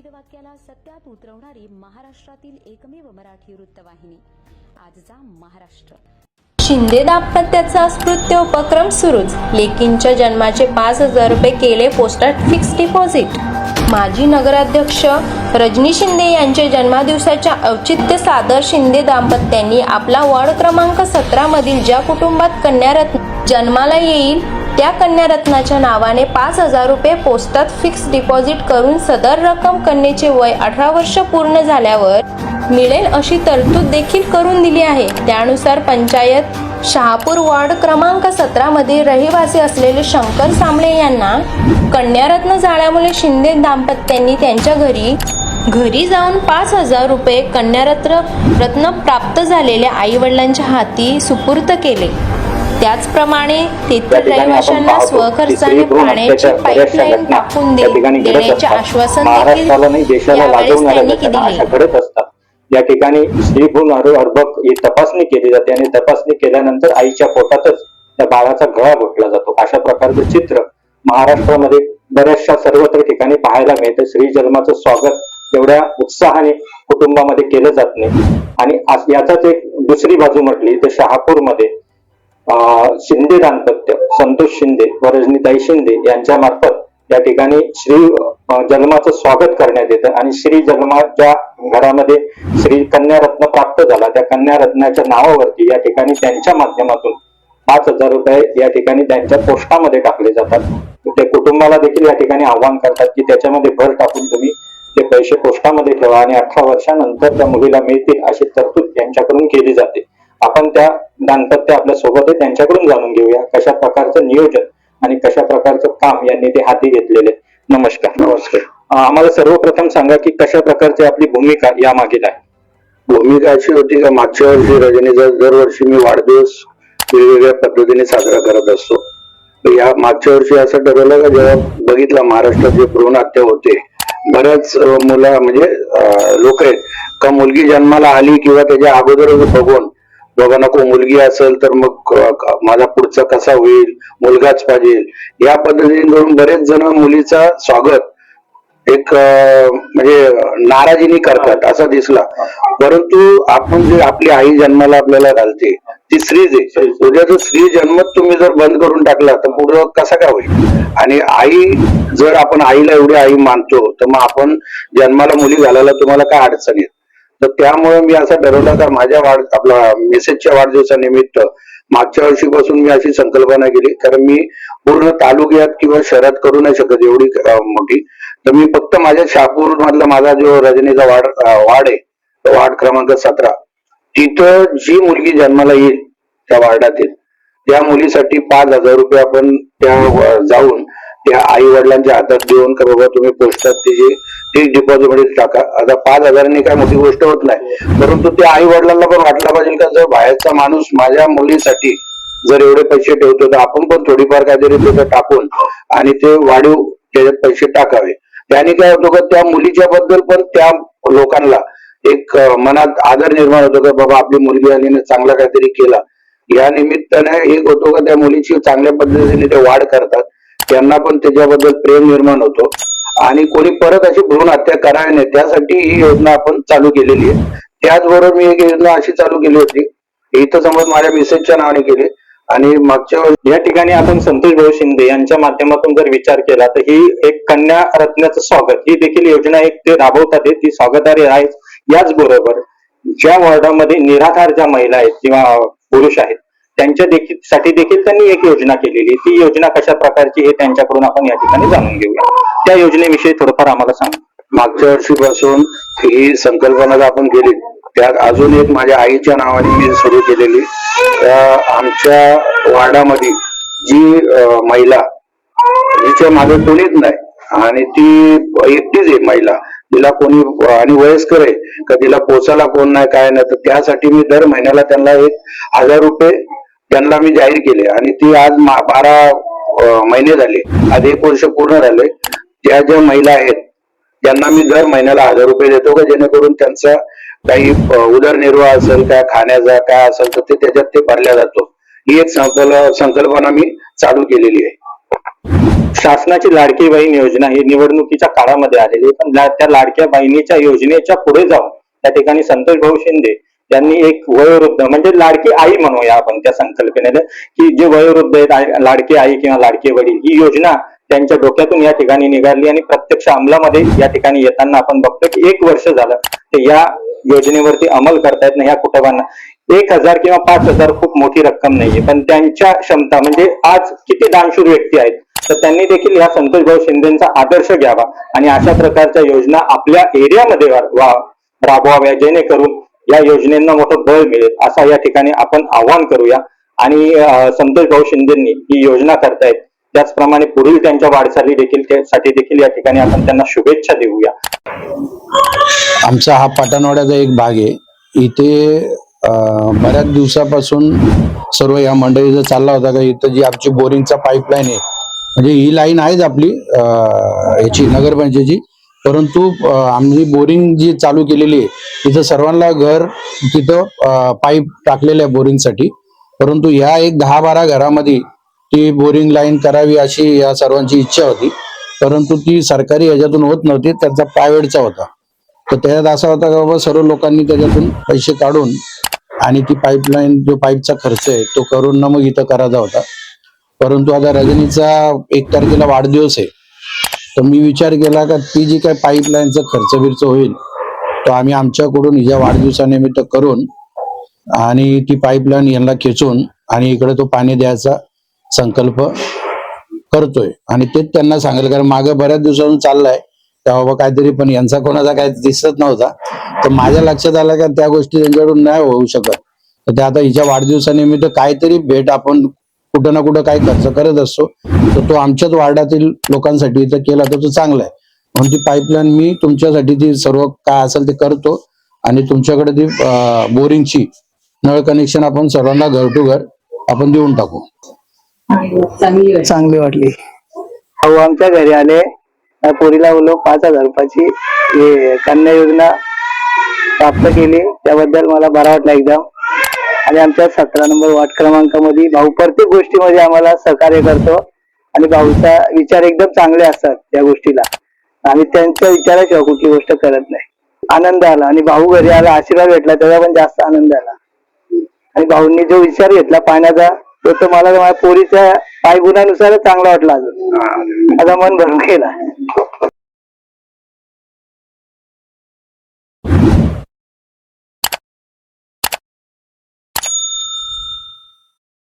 ब्रीदवाक्याला सत्यात उतरवणारी महाराष्ट्रातील एकमेव मराठी वृत्तवाहिनी. आजचा महाराष्ट्र. शिंदे दाम्पत्याचा स्मृत्य उपक्रम सुरूच. लेकींच्या जन्माचे पाच हजार रुपये केले पोस्टात फिक्स डिपॉझिट. माजी नगराध्यक्ष रजनी शिंदे यांच्या जन्मदिवसाच्या औचित्य सादर शिंदे दाम्पत्यांनी आपला वॉर्ड क्रमांक सतरा मधील ज्या कुटुंबात कन्यारत्न जन्माला येईल त्या कन्यारत्नाच्या नावाने पाच हजार रुपये पोस्टात फिक्स डिपॉझिट करून सदर रक्कम कन्येचे वय अठरा वर्ष पूर्ण झाल्यावर मिळेल अशी तरतूद देखील करून दिली आहे. त्यानुसार पंचायत शहापूर वॉर्ड क्रमांक सतरा मध्ये रहिवासी असलेले शंकर सामळे यांना कन्यारत्न झाल्यामुळे शिंदे दाम्पत्यांनी त्यांच्या घरी घरी जाऊन पाच हजार रुपये कन्यारत्न रत्न प्राप्त झालेल्या आई वडिलांच्या हाती सुपूर्त केले. त्याचप्रमाणे तेथील रहिवाशांना स्वखर्चाने पाण्याची पाईपलाईन टाकून देण्याचे आश्वासन देखील यावेळेस त्यांनी दिले. या ठिकाणी स्त्री भ्रूण अर्भ- अर्भक ही तपासणी केली जाते आणि तपासणी केल्यानंतर आईच्या पोटातच त्या बाळाचा गळा घोटला जातो. अशा प्रकारचं चित्र महाराष्ट्रामध्ये बऱ्याचशा सर्वत्र ठिकाणी पाहायला मिळतं. श्री जन्माचं स्वागत एवढ्या उत्साहाने कुटुंबामध्ये केलं जात नाही. आणि याचाच एक दुसरी बाजू म्हटली तर शहापूरमध्ये शिंदे दाम्पत्य संतोष शिंदे व रजनीताई शिंदे यांच्या मार्फत या ठिकाणी श्री जन्माचं स्वागत करण्यात येतं. आणि श्री जन्माच्या घरामध्ये श्री कन्यारत्न प्राप्त झाला. त्या कन्यारत्नाच्या नावावरती या ठिकाणी त्यांच्या माध्यमातून पाच हजार रुपये या ठिकाणी त्यांच्या पोस्टामध्ये टाकले जातात. ते कुटुंबाला देखील या ठिकाणी आव्हान करतात की त्याच्यामध्ये भर टाकून तुम्ही ते पैसे पोस्टामध्ये ठेवा आणि अठरा वर्षानंतर त्या मुलीला मिळतील अशी तरतूद त्यांच्याकडून केली जाते. आपण त्या दाम्पत्य आपल्यासोबत आहे त्यांच्याकडून जाणून घेऊया कशा प्रकारचं नियोजन आणि कशा प्रकारचं काम यांनी ते हाती घेतलेले. नमस्कार. नमस्कार. आम्हाला सर्वप्रथम सांगा की कशा प्रकारची आपली भूमिका या मागील आहे? भूमिका अशी होती का मागच्या वर्षी रजनीचा दरवर्षी मी वाढदिवस वेगवेगळ्या पद्धतीने साजरा करत असतो. या मागच्या वर्षी असं ठरवलं का जेव्हा बघितलं महाराष्ट्रात जे भ्रूण हत्या होते बऱ्याच मुलं म्हणजे लोक आहेत. का मुलगी जन्माला आली किंवा त्याच्या अगोदरच बघून बाबा नको मुलगी असेल तर मग माझा पुढचा कसा होईल मुलगाच पाहिजे. या पद्धतीने बरेच जण मुलीचा स्वागत एक म्हणजे नाराजीने करतात असा दिसला. परंतु आपण जे आपली आई जन्माला आपल्याला घालते ती स्त्रीच आहे जो स्त्री जन्म तुम्ही जर बंद करून टाकला तर पुढं कसा काय होईल? आणि आई जर आपण आईला एवढी आई मानतो तर मग आपण जन्माला मुली घालायला तुम्हाला काय अडचण येत? तर त्यामुळे मी असं ठरवलं तर माझ्या वाढ आपला मेसेजच्या वाढदिवसानिमित्त मागच्या वर्षीपासून मी अशी संकल्पना केली. कारण मी पूर्ण तालुक्यात किंवा शहरात करू नाही शकत एवढी मोठी. तर मी फक्त माझ्या शहापूर मधला माझा जो रजनीचा वार्ड अं, आहे वार्ड क्रमांक सतरा. तिथं जी मुलगी जन्माला येईल त्या वार्डातील त्या मुलीसाठी पाच हजार रुपये आपण त्या जाऊन त्या आई वडिलांच्या हातात देऊन का बाबा तुम्ही पोस्टात त्याची फिक्स डिपॉझिटमध्ये टाका. आता पाच हजारांनी काय मोठी गोष्ट होत नाही. परंतु त्या आई वडिलांना पण वाटलं पाहिजे का जर बाहेरचा माणूस माझ्या मुलीसाठी जर एवढे पैसे ठेवतो तर आपण पण थोडीफार काहीतरी तिथं टाकून आणि ते वाढीव त्याच्यात पैसे टाकावे. त्याने काय होतो का त्या मुलीच्या बद्दल पण त्या लोकांना एक मनात आदर निर्माण होतो का बाबा आपली मुलगी आलीने चांगला काहीतरी केला. या निमित्ताने एक होतो का त्या मुलीची चांगल्या पद्धतीने ते वाढ करतात. त्यांना पण त्याच्याबद्दल प्रेम निर्माण होतो. आणि कोणी परत अशी भ्रूण हत्या करावी नाही. त्यासाठी ही योजना आपण चालू केलेली आहे. त्याचबरोबर मी एक योजना अशी चालू केली होती. इथं समज माझ्या मिसेसच्या नावाने केली. आणि मागच्या या ठिकाणी आपण संतोष भाऊ शिंदे यांच्या माध्यमातून जर विचार केला तर ही एक कन्या रत्नाचं स्वागत. ही देखील योजना एक ते राबवतात ती स्वागतार्ह आहे. याचबरोबर ज्या वॉर्डामध्ये निराधार ज्या महिला आहेत किंवा पुरुष आहेत त्यांच्या देखील साठी देखील त्यांनी एक योजना केलेली ती योजना कशा प्रकारची हे त्यांच्याकडून आपण या ठिकाणी जाणून घेऊया. त्या योजनेविषयी थोडंफार आम्हाला सांगा. मागच्या वर्षीपासून ही संकल्पना जर आपण केली त्यात अजून एक माझ्या आईच्या नावाने मी सुरू केलेली. आमच्या वार्डामध्ये जी महिला जिच्या मागे कोणीच नाही. आणि ती एकटीच आहे महिला. तिला कोणी आणि वयस्कर आहे का तिला पोचायला कोण नाही काय नाही तर त्यासाठी मी दर महिन्याला त्यांना एक हजार रुपये त्यांना मी जाहीर केले. आणि ती आज बारा महिने झाले. आज एक वर्ष पूर्ण झाले. ज्या ज्या महिला आहेत त्यांना मी दर महिन्याला हजार रुपये देतो का? जेणेकरून त्यांचा काही उदरनिर्वाह असेल काय खाण्याचा काय असेल तर ते त्याच्यात ते भरल्या जातो. ही एक संकल्प संकल्पना मी चालू केलेली आहे. शासनाची लाडकी बहीण योजना ही निवडणुकीच्या काळामध्ये आलेली पण त्या लाडक्या बहिणीच्या योजनेच्या पुढे जाऊन त्या ठिकाणी संतोष भाऊ शिंदे त्यांनी एक वयोवृद्ध म्हणजे लाडकी आई म्हणूया आपण त्या संकल्पनेला की जे वयोवृद्ध आहेत लाडकी आई किंवा लाडके वडील ही योजना त्यांच्या डोक्यातून या ठिकाणी निघाली आणि प्रत्यक्ष अंमलामध्ये या ठिकाणी येताना आपण बघतो की एक वर्ष झालं ते या योजनेवरती अंमल करतायत ना या कुटुंबांना. एक हजार किंवा पाच हजार खूप मोठी रक्कम नाहीये पण त्यांच्या क्षमता म्हणजे आज किती दानशूर व्यक्ती आहेत तर त्यांनी देखील या संतोष भाऊ शिंदेचा आदर्श घ्यावा आणि अशा प्रकारच्या योजना आपल्या एरियामध्ये वा- राबवाव्या जेणेकरून या योजनेंना मोठं बळ मिळेल असा या ठिकाणी आपण आव्हान करूया. आणि संतोष भाऊ शिंदेंनी ही योजना करतायत. त्याचप्रमाणे पुढील त्यांच्या वाढचाली देखील त्यासाठी देखील या ठिकाणी आपण त्यांना शुभेच्छा देऊया. आमचा हा पाटणवाड्याचा एक भाग आहे. इथे अं, बऱ्याच दिवसापासून सर्व या मंडळीचा चालला होता का? इथं जी आमची बोरिंगचा पाईपलाईन आहे म्हणजे ही लाईन आहेच आपली याची नगरपंचायतीची. परंतु आम्ही बोरिंग जी चालू केलेली आहे तिथं सर्वांना घर तिथं पाईप टाकलेलं आहे बोरिंगसाठी. परंतु ह्या एक दहा बारा घरामध्ये ती बोरिंग लाईन करावी अशी या सर्वांची इच्छा होती. परंतु ती सरकारी ह्याच्यातून होत नव्हती त्यांचा प्रायव्हेटचा होता. तर त्याच्यात असा होता का बाबा सर्व लोकांनी त्याच्यातून पैसे काढून आणि ती पाईपलाईन जो पाईपचा खर्च आहे तो करून ना मग इथं करायचा होता. परंतु आता रजनीचा एक तारखेला वाढदिवस आहे. तर मी विचार केला का ती जी काही पाईपलाईनचा खर्च बिर्च होईल तो आम्ही आमच्याकडून हिच्या वाढदिवसानिमित्त करून आणि ती पाईपलाईन यांना खेचून आणि इकडे तो पाणी द्यायचा संकल्प करतोय. आणि तेच त्यांना सांगेल कारण मागे बऱ्याच दिवसातून चाललाय त्या बाबा काहीतरी पण यांचा कोणाचा काही दिसत नव्हता. तर माझ्या लक्षात आलं का त्या गोष्टी त्यांच्याकडून नाही होऊ शकत. तर ते आता हिच्या वाढदिवसानिमित्त काहीतरी भेट आपण कुठं ना कुठं काही खर्च करत असतो तर तो आमच्याच वार्डातील लोकांसाठी इथं केला तर तो चांगला आहे. म्हणून ती पाईपलाईन मी तुमच्यासाठी ती सर्व काय असेल ते करतो आणि तुमच्याकडे ती बोरिंगची नळ कनेक्शन आपण सर्वांना घर टू घर आपण देऊन टाकू. चांगली वाटली. अहो आमच्या घरी आले. त्या पोरीला बोलो पाच हजार रुपयाची हे कन्या योजना प्राप्त केली. त्याबद्दल मला बरा वाटला एकदम. आणि आमच्या सतरा नंबर वार्ड क्रमांकामध्ये भाऊ प्रत्येक गोष्टीमध्ये आम्हाला सहकार्य करतो. आणि भाऊचा विचार एकदम चांगले असतात त्या गोष्टीला. आम्ही त्यांच्या विचाराशिवाय कुठली गोष्ट करत नाही. आनंद आला आणि भाऊ घरी आला आशीर्वाद भेटला त्याचा पण जास्त आनंद आला. आणि भाऊंनी जो विचार घेतला पाण्याचा तो तर मला माझ्या पोरीच्या पायगुणानुसारच चांगला वाटला अजून. माझा मन भरून गेला.